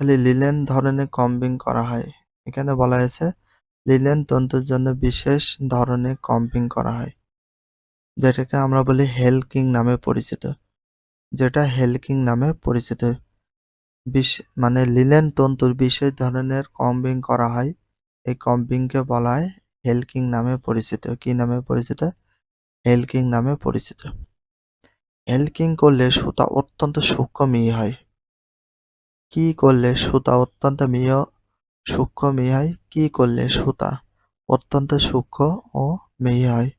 তাহলে লিনেন ধরনের কম্বিং করা হয়। এখানে বলা হয়েছে লিনেন তন্তুর জন্য বিশেষ ধরনের কম্বিং করা হয়, যেটাকে আমরা বলি হেলকিং নামে পরিচিত। যেটা হেলকিং নামে পরিচিত। মানে লিনেন তন্তুর বিশেষ ধরনের কম্বিং করা হয়, এই কম্বিংকে বলা হয় হেলকিং নামে পরিচিত। কি নামে পরিচিত? হেলকিং নামে পরিচিত। হেলকিং করলে সুতা অত্যন্ত সূক্ষ্ম মিহি হয়। কি করলে সুতা অত্যন্ত মিহ সূক্ষ্ম মিহি হয় কি করলে সুতা অত্যন্ত সূক্ষ্ম ও মিহি হয়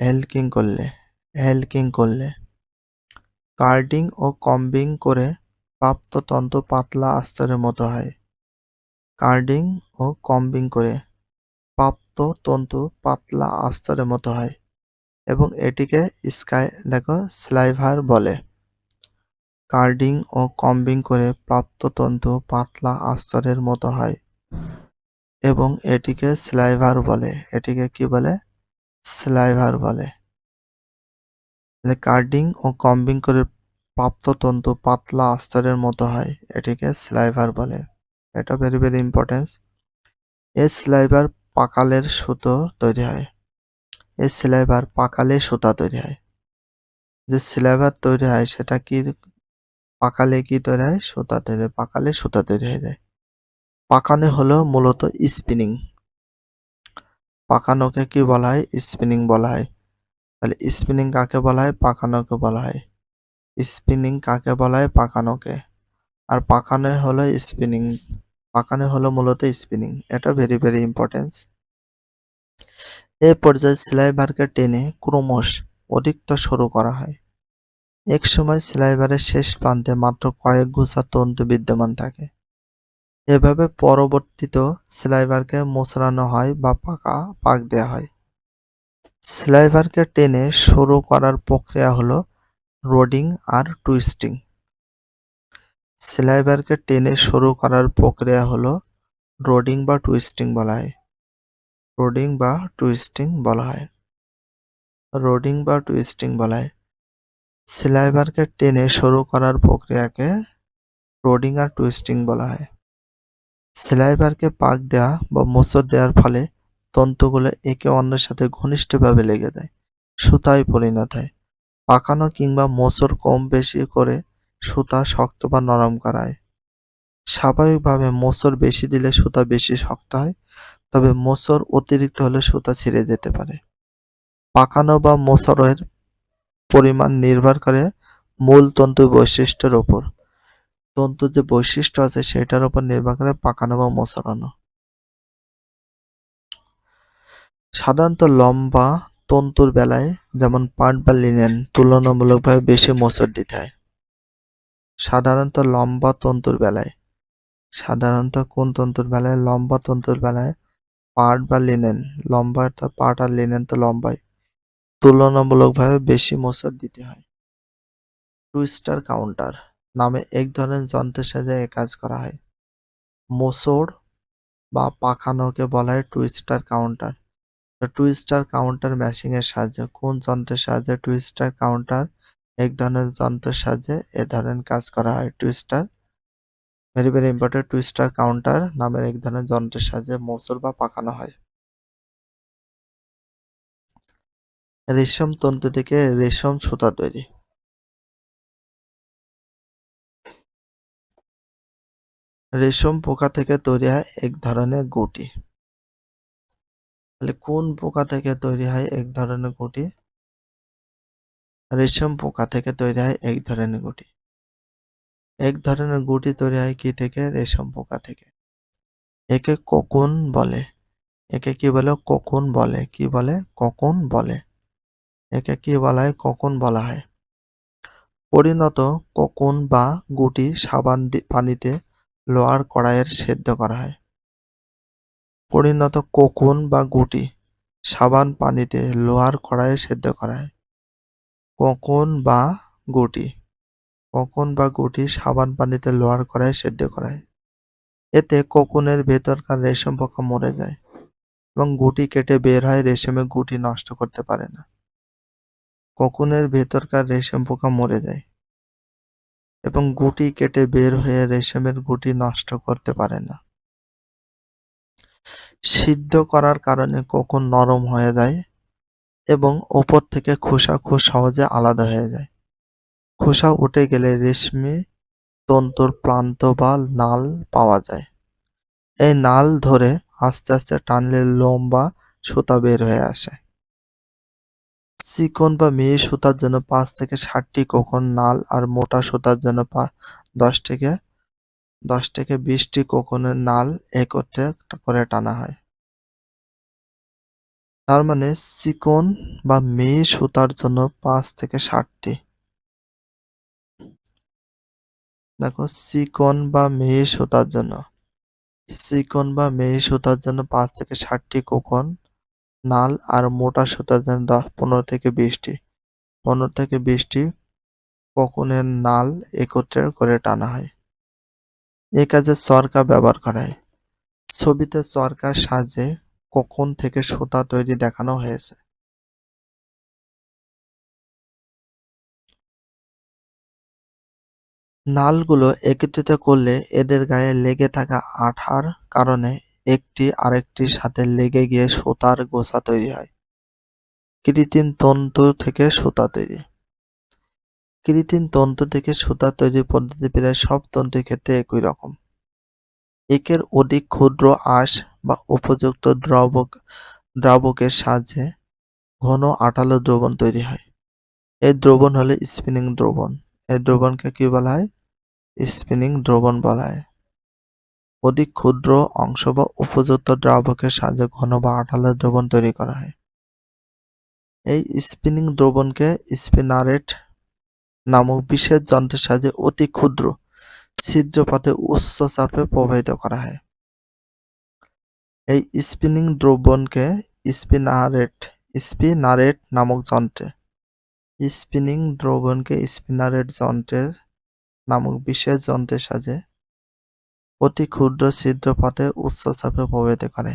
হেলকিং করলে হেলকিং করলে। কার্ডিং ও কম্বিং করে প্রাপ্ত তন্তু পাতলা আস্তরের মতো হয়। কার্ডিং ও কম্বিং করে প্রাপ্ত তন্তু পাতলা আস্তরের মতো হয় এবং এটিকে স্কাই, দেখো, স্লাইভার বলে। কার্ডিং ও কম্বিং করে প্রাপ্ত তন্তু পাতলা আস্তরের মতো হয় এবং এটিকে স্লাইভার বলে। এটিকে কি বলে? স্লাইভার বলে। কার্ডিং ও কম্বিং করে প্রাপ্ত তন্তু পাতলা আস্তরের মতো হয়, এটিকে স্লাইভার বলে। এটা ভেরি ভেরি ইম্পর্টেন্স এই স্লাইভার পাকালের সুতো তৈরি হয়। এই স্লাইভার পাকালে সুতা তৈরি হয়। যে স্লাইভার তৈরি হয়, সেটা কি পাকালে কি তৈরি হয়, সুতা তৈরি পাকালে সুতা তৈরি হয়ে যায়। পাকানো হলো মূলত স্পিনিং পাকানোকে কি বলা হয়? স্পিনিং বলা হয়। তাহলে স্পিনিং কাকে বলা হয়? পাকানোকে বলা হয়। স্পিনিং কাকে বলা হয়? পাকানোকে। আর পাকানো হলো স্পিনিং পাকানো হলো মূলত স্পিনিং এটা ভেরি ভেরি ইম্পর্টেন্স এ পর্যায়ে সেলাই বারকে টেনে ক্রমশ অধিকতর সরু করা হয়। এক সময় সেলাই বারের শেষ প্রান্তে মাত্র কয়েক গুছা তন্তু বিদ্যমান থাকে। এভাবে পরবর্তীত সেলাই বারকে মোচড়ানো হয় বা পাকা পাক দেওয়া হয়। সেলাই বারকে টেনে সরু করার প্রক্রিয়া হলো রোডিং আর টুইস্টিং। সেলাই বারকে টেনে সরু করার প্রক্রিয়া হলো রোডিং বা টুইস্টিং বলা হয়। রোডিং বা টুইস্টিং বলা হয়। রোডিং বা টুইস্টিং বলা হয়। সেলাই বারকে টেনে সরু করার প্রক্রিয়াকে রোডিং আর টুইস্টিং বলা হয়। সেলাই বারকে পাক দেওয়া বা মোচড় দেওয়ার ফলে তন্তুগুলো একে অন্যের সাথে ঘনিষ্ঠভাবে লেগে যায়, সুতায় পরিণত হয়। পাকানো কিংবা মোচড় কম বেশি করে সুতা শক্ত বা নরম করায়। স্বাভাবিকভাবে মোচড় বেশি দিলে সুতা বেশি শক্ত হয়, তবে মোচড় অতিরিক্ত হলে সুতা ছিঁড়ে যেতে পারে। পাকানো বা মোচড়ের পরিমাণ নির্ভর করে মূল তন্তু বৈশিষ্ট্যের ওপর। তন্তু যে বৈশিষ্ট্য আছে সেটার উপর নির্ভর করে পাকানো বা মোচড়ানো সাধারণত লম্বা তন্তুর বেলায় যেমন পাট বা লিনেন তুলনামূলকভাবে বেশি মোচড় দিতে হয়। সাধারণত লম্বা তন্তুর বেলায়। সাধারণত কোন তন্তুর বেলায়? লম্বা তন্তুর বেলায় পাট বা লিনেন লম্বা অর্থাৎ পাট আর লিনেন তো লম্বাই। তুলনামূলকভাবে বেশি মোচড় দিতে হয়। টুইস্টার কাউন্টার নামে এক ধরনের যন্ত্রের সাহায্যে এ কাজ করা হয়। মোচড় বা পাখানোকে বলা হয় টুইস্টার কাউন্টার। টুইস্টার কাউন্টার মেশিনের সাহায্যে কোন যন্ত্রের সাহায্যে টুইস্টার কাউন্টার এক ধরনের যন্ত্রের সাহায্যে এ ধরনের কাজ করা হয়? Twister, very very important twister counter নামের এক ধরনের যন্ত্রের সাহায্যে মোচড় বা পাকানো হয়। রেশম তন্তু থেকে রেশম সুতা তৈরি। রেশম পোকা থেকে তৈরি হয় এক ধরনের গুটি। তাহলে কোন পোকা থেকে তৈরি হয় এক ধরনের গুটি? রেশম পোকা থেকে তৈরি হয় এক ধরনের গুটি। এক ধরনের গুটি তৈরি হয় কি থেকে? রেশম পোকা থেকে। একে ককুন বলে। একে কি বলে? ককুন বলে। কি বলে? ককুন বলে। একে কি বলা হয়? ককুন বলা হয়? পরিণত ককুন বা গুটি সাবান পানিতে লোহার কড়াইয়ের সেদ্ধ করা হয়? পরিণত কোকুন বা গুটি সাবান পানিতে লোহার কড়াইয়ে সেদ্ধ করা হয়? কোকুন বা গুটি কোকুন বা গুটি সাবান পানিতে লোহার কড়াইয়ে সেদ্ধ করা হয়? এতে কোকুনের ভেতরকার রেশম পোকা মরে যায় এবং গুটি কেটে বের হয়, রেশমে গুটি নষ্ট করতে পারে না। কোকুনের ভেতরকার রেশম পোকা মরে যায় এবং গুটি কেটে বের হয়ে রেশমের গুটি নষ্ট করতে পারে না। সিদ্ধ করার কারণে কোকন নরম হয়ে যায় এবং ওপর থেকে খোসা খুব সহজে আলাদা হয়ে যায়। খোসা উঠে গেলে রেশমি তন্তুর প্রান্ত বা নাল পাওয়া যায়। এই নাল ধরে আস্তে আস্তে টানলে লোম বা সুতা বের হয়ে আসে। চিকন বা মেয়ে সুতার জন্য পাঁচ থেকে ষাটটি কোকন নাল আর মোটা সুতার জন্য দশ থেকে দশ থেকে বিশটি কোকনের নাল একত্রে করে টানা হয়। তার মানে চিকন বা মেয়ে সুতার জন্য পাঁচ থেকে ষাটটি দেখো, চিকন বা মেয়ে সুতার জন্য, চিকন বা মেয়ে সুতার জন্য পাঁচ থেকে ষাটটি কোকন নাল আর মোটা সুতার জন্য দশ পনেরো থেকে বিশটি। পনেরো থেকে বিশটি কোকনের নাল একত্রে করে টানা হয়। এ কাজে চরকা ব্যবহার করা হয়। ছবিতে চরকার সাহায্যে কখন থেকে সুতা তৈরি দেখানো হয়েছে। নালগুলো একত্রিত করলে এদের গায়ে লেগে থাকা আঠার কারণে একটি আরেকটির সাথে লেগে গিয়ে সুতার গোছা তৈরি হয়। কৃত্রিম তন্তু থেকে সুতা তৈরি। কৃত্রিম তন্তু থেকে সুতা তৈরির পদ্ধতি প্রায় সব তন্তুর ক্ষেত্রে একই রকম। একের অধিক ক্ষুদ্র আঁশ বা উপযুক্ত দ্রবক, দ্রাবকের সাহায্যে ঘন আঠালো দ্রবণ তৈরি হয়। এই দ্রবণ হলে স্পিনিং দ্রবণ। এই দ্রবণকে কি বলা হয়? স্পিনিং দ্রবণ বলা হয়। অধিক ক্ষুদ্র অংশ বা উপযুক্ত দ্রাবকের সাহায্যে ঘন বা আঠালো দ্রবণ তৈরি করা হয়। এই স্পিনিং দ্রবণকে স্পিনারেট নামক বিশেষ যন্ত্রের সাহায্যে অতি ক্ষুদ্র ছিদ্রপথে উচ্চ চাপে প্রবাহিত করা হয়। এই স্পিনিং দ্রবণকে স্পিনারেট স্পিনারেট নামক যন্ত্রে। স্পিনিং দ্রবণকে স্পিনারেট যন্ত্রের নামক বিশেষ যন্ত্রের সাহায্যে অতি ক্ষুদ্র ছিদ্রপথে উচ্চ চাপে প্রবাহিত করে।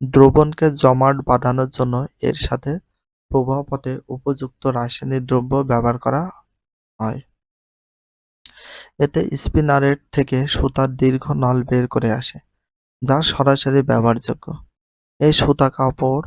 দ্রবণকে জমাট বাঁধানোর জন্য এর সাথে প্রবাহ পথে উপযুক্ত রাসায়নিক দ্রব্য ব্যবহার করা হয়। এতে স্পিনারেট থেকে সুতার দীর্ঘ নল বের করে আসে, যা সরাসরি ব্যবহারযোগ্য। এই সুতা কাপড়